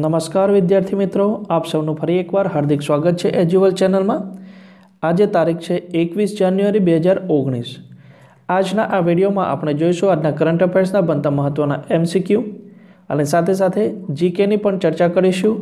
નમસ્કાર વિદ્યાર્થી મિત્રો, આપ સૌનું ફરી એકવાર હાર્દિક સ્વાગત છે એજ્યુઅલ ચેનલમાં. આજે તારીખ છે એકવીસ જાન્યુઆરી બે હજાર ઓગણીસ. આજના આ વિડીયોમાં આપણે જોઈશું આજના કરંટ અફેર્સના બનતા મહત્ત્વના એમસીક્યુ અને સાથે સાથે જીકેની પણ ચર્ચા કરીશું.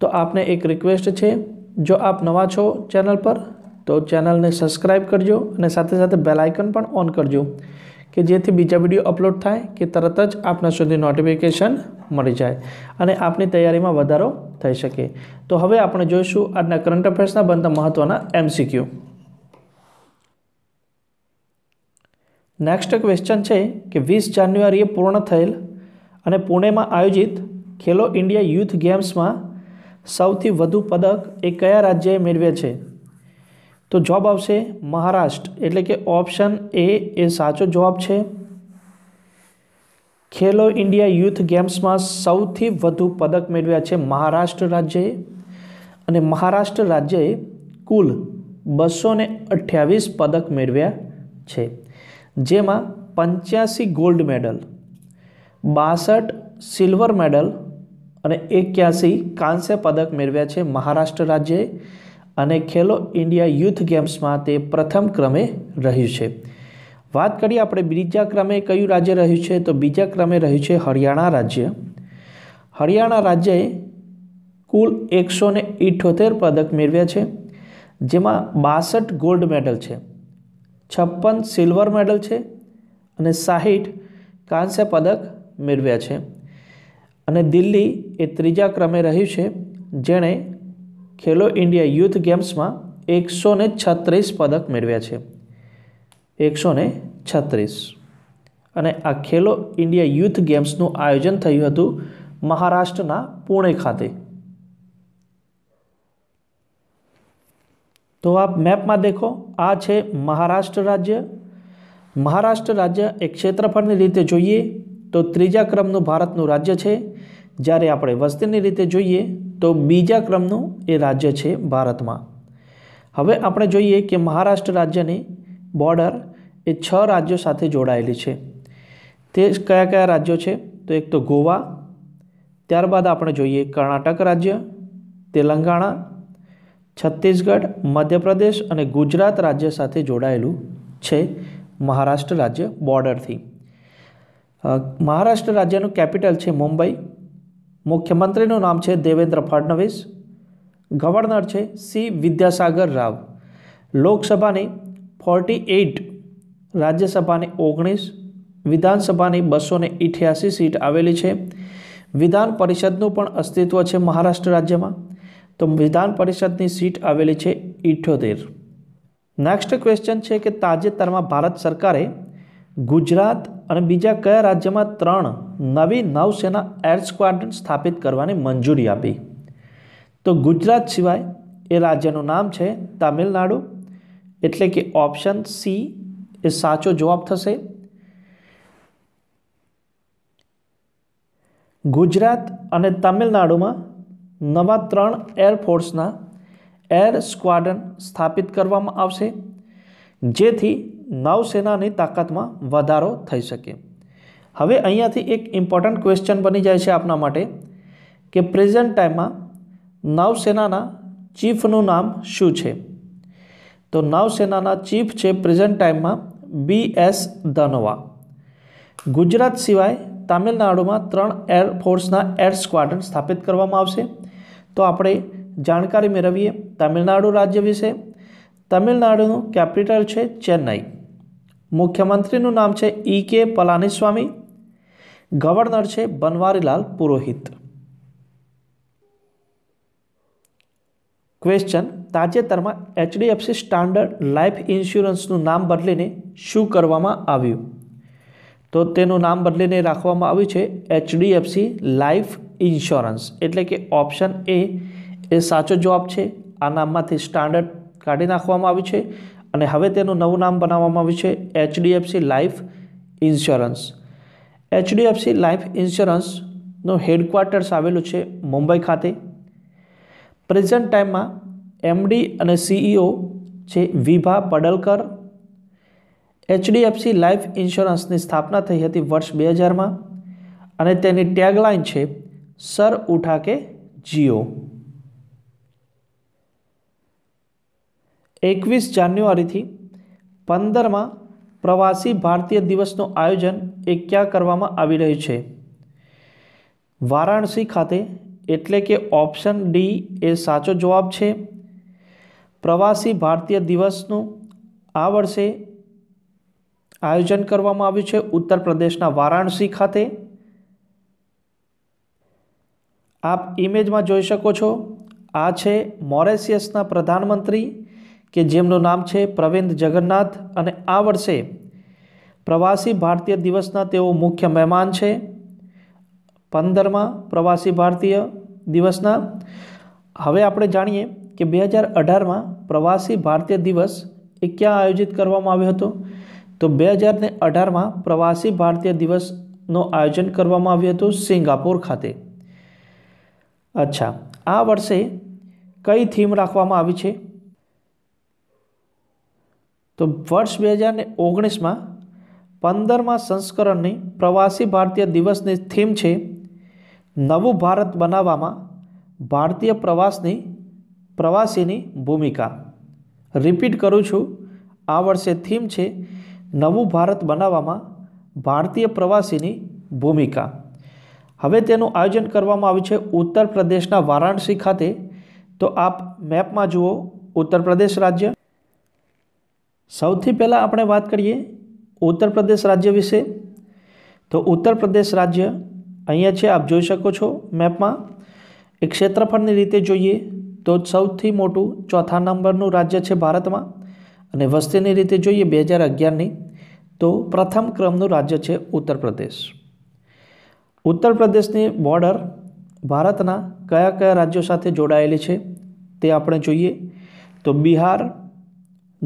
તો આપને એક રિક્વેસ્ટ છે, જો આપ નવા છો ચેનલ પર, તો ચેનલને સબસ્ક્રાઈબ કરજો અને સાથે સાથે બેલ આઇકન પણ ઓન કરજો. કે જેથી બીજા વીડિયો અપલોડ થાય કે તરત જ આપના સુધી નોટિફિકેશન મળી જાય અને આપની તૈયારીમાં વધારો થઈ શકે. તો હવે આપણે જોઈશું આજના કરંટ અફેર્સના બનતા મહત્ત્વના એમસીક્યુ નેક્સ્ટ ક્વેશ્ચન છે કે વીસ જાન્યુઆરીએ પૂર્ણ થયેલ અને પુણેમાં આયોજિત ખેલો ઇન્ડિયા યુથ ગેમ્સમાં સૌથી વધુ પદક એ કયા રાજ્યએ મેળવ્યા છે? તો જવાબ આવશે મહારાષ્ટ્ર. એટલે કે ઓપ્શન એ એ સાચો જવાબ છે. ખેલો ઇન્ડિયા યુથ ગેમ્સમાં સૌથી વધુ પદક મેળવ્યા છે મહારાષ્ટ્ર રાજ્યએ. અને મહારાષ્ટ્ર રાજ્યએ કુલ બસો ને અઠ્યાવીસ પદક મેળવ્યા છે. જેમાં પંચ્યાસી ગોલ્ડ મેડલ બાસઠ સિલ્વર મેડલ અને એક્યાસી કાંસ્ય પદક મેળવ્યા છે મહારાષ્ટ્ર રાજ્યએ. અને ખેલો ઇન્ડિયા યુથ ગેમ્સમાં તે પ્રથમ ક્રમે રહ્યું છે. વાત કરીએ આપણે બીજા ક્રમે કયું રાજ્ય રહ્યું છે, તો બીજા ક્રમે રહ્યું છે હરિયાણા રાજ્ય. હરિયાણા રાજ્યએ કુલ એકસો ને ઇઠ્ઠોતેર પદક મેળવ્યા છે, જેમાં બાસઠ ગોલ્ડ મેડલ છે, છપ્પન સિલ્વર મેડલ છે અને સાહીઠ કાંસ્ય પદક મેળવ્યા છે. અને દિલ્હી એ ત્રીજા ક્રમે રહ્યું છે, જેણે ખેલો ઇન્ડિયા યુથ ગેમ્સમાં એકસો ને છત્રીસ પદક મેળવ્યા છે. એકસો ને છત્રીસ. અને આ ખેલો ઇન્ડિયા યુથ ગેમ્સનું આયોજન થયું હતું મહારાષ્ટ્રના પુણે ખાતે. તો આપ મેપમાં દેખો, આ છે મહારાષ્ટ્ર રાજ્ય. મહારાષ્ટ્ર રાજ્ય એક ક્ષેત્રફળની રીતે જોઈએ તો ત્રીજા ક્રમનું ભારતનું રાજ્ય છે. જ્યારે આપણે વસ્તીની રીતે જોઈએ તો બીજા ક્રમનું એ રાજ્ય છે ભારતમાં. હવે આપણે જોઈએ કે મહારાષ્ટ્ર રાજ્યની બોર્ડર એ છ રાજ્યો સાથે જોડાયેલી છે. તે કયા કયા રાજ્યો છે? તો એક તો ગોવા, ત્યારબાદ આપણે જોઈએ કર્ણાટક રાજ્ય, તેલંગાણા, છત્તીસગઢ, મધ્યપ્રદેશ અને ગુજરાત રાજ્ય સાથે જોડાયેલું છે મહારાષ્ટ્ર રાજ્ય બોર્ડરથી. મહારાષ્ટ્ર રાજ્યનું કેપિટલ છે મુંબઈ. મુખ્યમંત્રીનું નામ છે દેવેન્દ્ર ફડણવીસ, ગવર્નર છે સી વિદ્યાસાગર રાવ, લોકસભાની ફોર્ટી એઇટ, રાજ્યસભાની ઓગણીસ, વિધાનસભાની બસો ને ઇઠ્યાસી સીટ આવેલી છે. વિધાન પરિષદનું પણ અસ્તિત્વ છે મહારાષ્ટ્ર રાજ્યમાં. તો વિધાન પરિષદની સીટ આવેલી છે ઇઠ્ઠોતેર નેક્સ્ટ ક્વેશ્ચન છે કે તાજેતરમાં ભારત સરકારે ગુજરાત અને બીજા કયા રાજ્યમાં ત્રણ નવી નૌસેના એર સ્ક્વાડ્રન સ્થાપિત કરવાની મંજૂરી આપી? તો ગુજરાત સિવાય એ રાજ્યનું નામ છે તામિલનાડુ. એટલે કે ઓપ્શન સી એ સાચો જવાબ થશે. ગુજરાત અને તમિલનાડુમાં નવા ત્રણ એરફોર્સના એર સ્ક્વાડ્રન સ્થાપિત કરવામાં આવશે. જેથી નૌસેનાની તાકાતમાં વધારો થઈ શકે. હવે અહીંયાથી એક ઇમ્પોર્ટન્ટ ક્વેશ્ચન બની જાય છે આપના માટે કે પ્રેઝન્ટ ટાઈમમાં નૌસેનાના ચીફનું નામ શું છે? તો નૌસેનાના ચીફ છે પ્રેઝન્ટ ટાઈમમાં બી એસ ધનોવા ગુજરાત સિવાય તામિલનાડુમાં ત્રણ એરફોર્સના એર સ્ક્વાડ્રન સ્થાપિત કરવામાં આવશે. તો આપણે જાણકારી મેળવીએ તામિલનાડુ રાજ્ય વિશે. તમિલનાડુનું કેપિટલ છે ચેન્નઈ. મુખ્યમંત્રીનું નામ છે ઈ કે પલાનીસ્વામી, ગવર્નર છે બનવારીલાલ પુરોહિત. ક્વેશ્ચન તાજેતરમાં એચડીએફસી સ્ટાન્ડર્ડ લાઈફ ઇન્સ્યોરન્સનું નામ બદલીને શું કરવામાં આવ્યું? તો તેનું નામ બદલીને રાખવામાં આવ્યું છે એચડીએફસી લાઈફ ઇન્સ્યોરન્સ. એટલે કે ઓપ્શન એ એ સાચો જવાબ છે. આ નામમાંથી સ્ટાન્ડર્ડ કાઢી નાખવામાં આવ્યું છે. અને હવે તેનું નવું નામ બનાવવામાં આવ્યું છે HDFC life insurance. HDFC life ઇન્સ્યોરન્સનું headquarters આવેલું છે મુંબઈ ખાતે. પ્રેઝન્ટ ટાઈમમાં એમડી અને સીઈઓ છે વિભા પડલકર. એચડીએફસી લાઈફ ઇન્સ્યોરન્સની સ્થાપના થઈ હતી વર્ષ બે હજારમાં અને તેની ટેગલાઇન છે સર ઉઠા કે જીઓ. એકવીસ જાન્યુઆરીથી પંદરમાં પ્રવાસી ભારતીય દિવસનું આયોજન એ ક્યાં કરવામાં આવી રહ્યું છે. વારાણસી ખાતે એટલે કે ઓપ્શન ડી એ સાચો જવાબ છે. પ્રવાસી ભારતીય દિવસનું આ વર્ષે આયોજન કરવામાં આવ્યું છે ઉત્તર પ્રદેશના વારાણસી ખાતે. આપ ઇમેજમાં જોઈ શકો છો. આ છે મોરેશિયસના પ્રધાનમંત્રી કે જેમનું નામ છે પ્રવિંદ જગન્નાથ અને આ વર્ષે પ્રવાસી ભારતીય દિવસના તેઓ મુખ્ય મહેમાન છે. પંદરમાં પ્રવાસી ભારતીય દિવસના. હવે આપણે જાણીએ કે બે હજાર અઢારમાં પ્રવાસી ભારતીય દિવસ એ ક્યાં આયોજિત કરવામાં આવ્યો હતો? તો બે હજાર ને અઢારમાં પ્રવાસી ભારતીય દિવસનું આયોજન કરવામાં આવ્યું હતું સિંગાપોર ખાતે. અચ્છા, આ વર્ષે કઈ થીમ રાખવામાં આવી છે? તો વર્ષ બે હજાર ને ઓગણીસમાં પંદરમાં સંસ્કરણની પ્રવાસી ભારતીય દિવસની થીમ છે નવું ભારત બનાવવામાં ભારતીય પ્રવાસની પ્રવાસીની ભૂમિકા. રિપીટ કરું છું, આ વર્ષે થીમ છે નવું ભારત બનાવવામાં ભારતીય પ્રવાસીની ભૂમિકા. હવે તેનું આયોજન કરવામાં આવ્યું છે ઉત્તર પ્રદેશના વારાણસી ખાતે. તો આપ મેપમાં જુઓ, ઉત્તર પ્રદેશ રાજ્ય સૌથી પહેલાં આપણે વાત કરીએ ઉત્તર પ્રદેશ રાજ્ય વિશે. તો ઉત્તર પ્રદેશ રાજ્ય અહીંયા છે, આપ જોઈ શકો છો મેપમાં. એક ક્ષેત્રફળની રીતે જોઈએ તો સૌથી મોટું ચોથા નંબરનું રાજ્ય છે ભારતમાં અને વસ્તીની રીતે જોઈએ બે હજાર અગિયારની તો પ્રથમ ક્રમનું રાજ્ય છે ઉત્તર પ્રદેશ. ઉત્તર પ્રદેશની બોર્ડર ભારતના કયા કયા રાજ્યો સાથે જોડાયેલી છે તે આપણે જોઈએ. તો બિહાર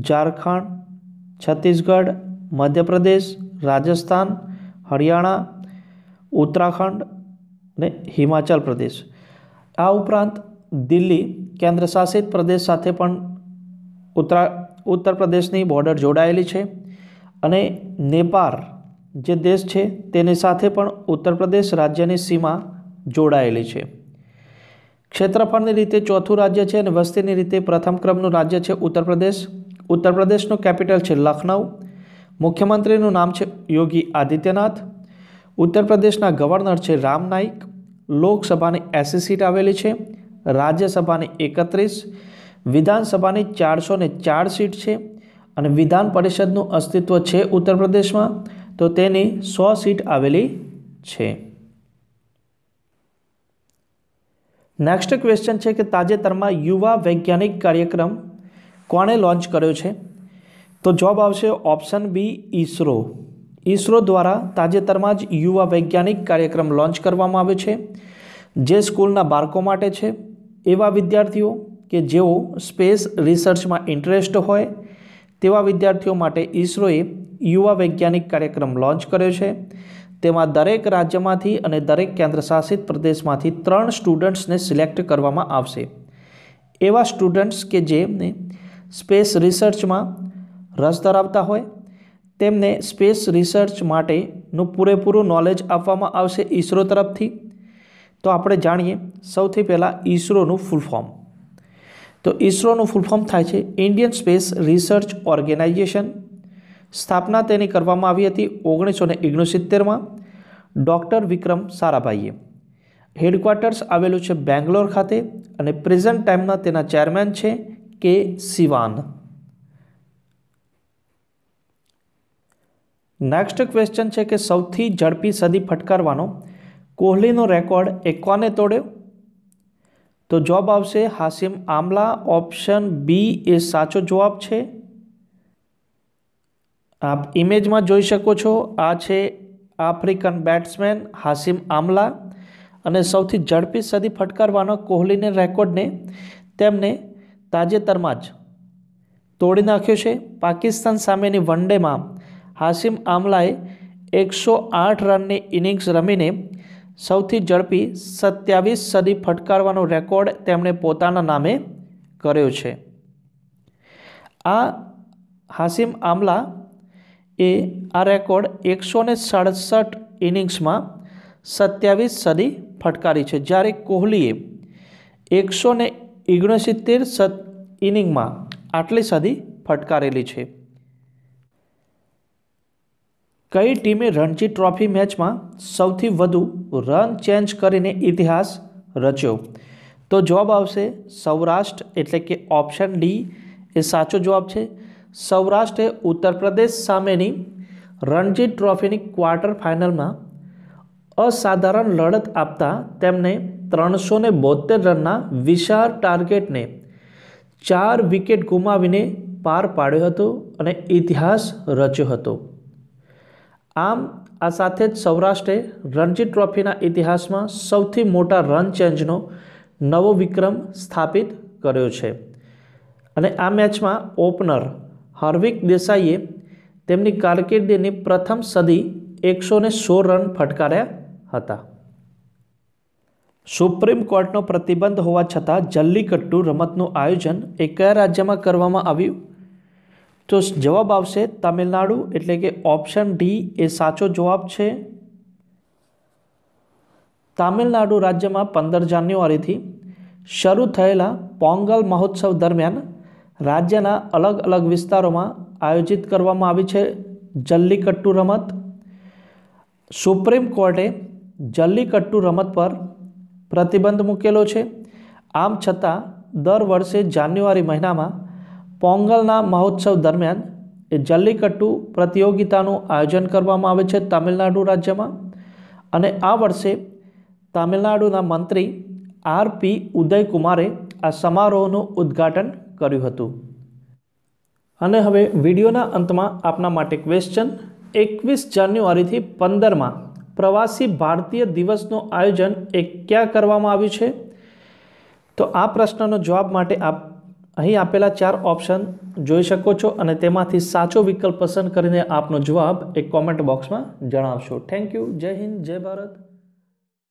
ઝારખંડ, છત્તીસગઢ, મધ્યપ્રદેશ, રાજસ્થાન, હરિયાણા, ઉત્તરાખંડ ને હિમાચલ પ્રદેશ. આ ઉપરાંત દિલ્હી કેન્દ્રશાસિત પ્રદેશ સાથે પણ ઉત્તરા, ઉત્તર પ્રદેશની બોર્ડર જોડાયેલી છે અને નેપાળ જે દેશ છે તેની સાથે પણ ઉત્તર પ્રદેશ રાજ્યની સીમા જોડાયેલી છે. ક્ષેત્રફળની રીતે ચોથું રાજ્ય છે અને વસ્તીની રીતે પ્રથમ ક્રમનું રાજ્ય છે ઉત્તર પ્રદેશ. ઉત્તર પ્રદેશનું કેપિટલ છે લખનઉ મુખ્યમંત્રીનું નામ છે યોગી આદિત્યનાથ. ઉત્તર પ્રદેશના ગવર્નર છે રામ નાઈક. લોકસભાની એસી સીટ આવેલી છે. રાજ્યસભાની એકત્રીસ. વિધાનસભાની ચારસો ને ચાર સીટ છે. અને વિધાન પરિષદનું અસ્તિત્વ છે ઉત્તર પ્રદેશમાં તો તેની સો સીટ આવેલી છે. નેક્સ્ટ ક્વેશ્ચન છે કે તાજેતરમાં યુવા વૈજ્ઞાનિક કાર્યક્રમ કોણે લોન્ચ કર્યો છે? તો જવાબ આવશે ઓપ્શન બી ઈસરો. ઈસરો દ્વારા તાજેતરમાં જ યુવા વૈજ્ઞાનિક કાર્યક્રમ લોન્ચ કરવામાં આવ્યો છે, જે સ્કૂલના બાળકો માટે છે. એવા વિદ્યાર્થીઓ કે જેઓ સ્પેસ રિસર્ચમાં ઇન્ટરેસ્ટ હોય, તેવા વિદ્યાર્થીઓ માટે ઈસરોએ યુવા વૈજ્ઞાનિક કાર્યક્રમ લોન્ચ કર્યો છે. તેમાં દરેક રાજ્યમાંથી અને દરેક કેન્દ્રશાસિત પ્રદેશમાંથી ત્રણ સ્ટુડન્ટ્સને સિલેક્ટ કરવામાં આવશે. એવા સ્ટુડન્ટ્સ કે જેમને સ્પેસ રિસર્ચમાં રસ ધરાવતા હોય, તેમને સ્પેસ રિસર્ચ માટેનું પૂરેપૂરું નોલેજ આપવામાં આવશે ઈસરો તરફથી. તો આપણે જાણીએ સૌથી પહેલાં ઈસરોનું ફૂલ ફોર્મ. તો ઈસરોનું ફૂલ ફોર્મ થાય છે ઇન્ડિયન સ્પેસ રિસર્ચ ઓર્ગેનાઇઝેશન. સ્થાપના તેની કરવામાં આવી હતી ઓગણીસો ને ઓગણસિત્તેરમાં. ડૉક્ટર વિક્રમ સારાભાઈએ. હેડક્વાર્ટર્સ આવેલું છે બેંગ્લોર ખાતે અને પ્રેઝન્ટ ટાઈમના તેના ચેરમેન છે કે સિવાન નેક્સ્ટ ક્વેશ્ચન છે કે સૌથી ઝડપી સદી ફટકારવાનો. કોહલીનો રેકોર્ડ એ તોડ્યો. તો જવાબ આવશે હાસિમ આમલા. ઓપ્શન બી એ સાચો જવાબ છે. આપ ઇમેજમાં જોઈ શકો છો. આ છે આફ્રિકન બેટ્સમેન હાસિમ આમલા. અને સૌથી ઝડપી સદી ફટકારવાનો કોહલીને રેકોર્ડને તેમને તાજેતરમાં જ તોડી નાખ્યો છે. પાકિસ્તાન સામેની વનડેમાં હાસિમ આમલાએ એકસો આઠ રનની ઇનિંગ્સ રમીને સૌથી ઝડપી સત્યાવીસ સદી ફટકારવાનો રેકોર્ડ તેમણે પોતાના નામે કર્યો છે. આ હાસિમ આમલા એ આ રેકોર્ડ એકસો ને સડસઠ ઇનિંગ્સમાં સત્યાવીસ સદી ફટકારી છે. જ્યારે કોહલીએ એકસો ને ઓગણસિત્તેર સત ઇનિંગમાં આટલી સદી ફટકારેલી છે. કઈ ટીમે રણજી ટ્રોફી મેચમાં સૌથી વધુ રન ચેન્જ કરીને ઇતિહાસ રચ્યો? તો જવાબ આવશે સૌરાષ્ટ્ર, એટલે કે ઓપ્શન ડી એ સાચો જવાબ છે. સૌરાષ્ટ્રે ઉત્તર પ્રદેશ સામેની રણજી ટ્રોફીની ક્વાર્ટર ફાઇનલમાં અસાધારણ લડત આપતા તેમને ત્રણસો ને બોતેર રનના વિશાળ ટાર્ગેટને ચાર વિકેટ ગુમાવીને પાર પાડ્યો હતો અને ઇતિહાસ રચ્યો હતો. આમ, આ સાથે જ સૌરાષ્ટ્રે રણજી ટ્રોફીના ઇતિહાસમાં સૌથી મોટા રન ચેન્જનો નવો વિક્રમ સ્થાપિત કર્યો છે. અને આ મેચમાં ઓપનર હાર્વિક દેસાઈએ તેમની કારકિર્દીની પ્રથમ સદી એકસો ને સો રન ફટકાર્યા હતા. સુપ્રીમ કોર્ટનો પ્રતિબંધ હોવા છતાં જલ્લીકટ્ટુ રમતનું આયોજન એ કયા રાજ્યમાં કરવામાં આવ્યું? તો જવાબ આવશે તમિલનાડુ, એટલે કે ઓપ્શન ડી એ સાચો જવાબ છે. તામિલનાડુ રાજ્યમાં પંદર જાન્યુઆરીથી શરૂ થયેલા પોંગલ મહોત્સવ દરમિયાન રાજ્યના અલગ અલગ વિસ્તારોમાં આયોજિત કરવામાં આવી છે જલ્લીકટ્ટુ રમત. સુપ્રીમ કોર્ટે જલ્લીકટ્ટુ રમત પર પ્રતિબંધ મૂકેલો છે. આમ છતાં, દર વર્ષે જાન્યુઆરી મહિનામાં પોંગલના મહોત્સવ દરમિયાન એ જલ્લીકટ્ટુ પ્રતિયોગિતાનું આયોજન કરવામાં આવે છે તમિલનાડુ રાજ્યમાં. અને આ વર્ષે તામિલનાડુના મંત્રી આર પી ઉદયકુમારે આ સમારોહનું ઉદ્ઘાટન કર્યું હતું. અને હવે વિડીયોના અંતમાં આપના માટે ક્વેશ્ચન એકવીસ જાન્યુઆરીથી પંદરમાં પ્રવાસી ભારતીય દિવસનું આયોજન એ ક્યાં કરવામાં આવ્યું છે? તો આ પ્રશ્નનો જવાબ માટે આપ અહીં આપેલા ચાર ઓપ્શન જોઈ શકો છો અને તેમાંથી સાચો વિકલ્પ પસંદ કરીને આપનો જવાબ એક કોમેન્ટ બોક્સમાં જણાવશો. થેન્ક યુ જય હિન્દ, જય ભારત.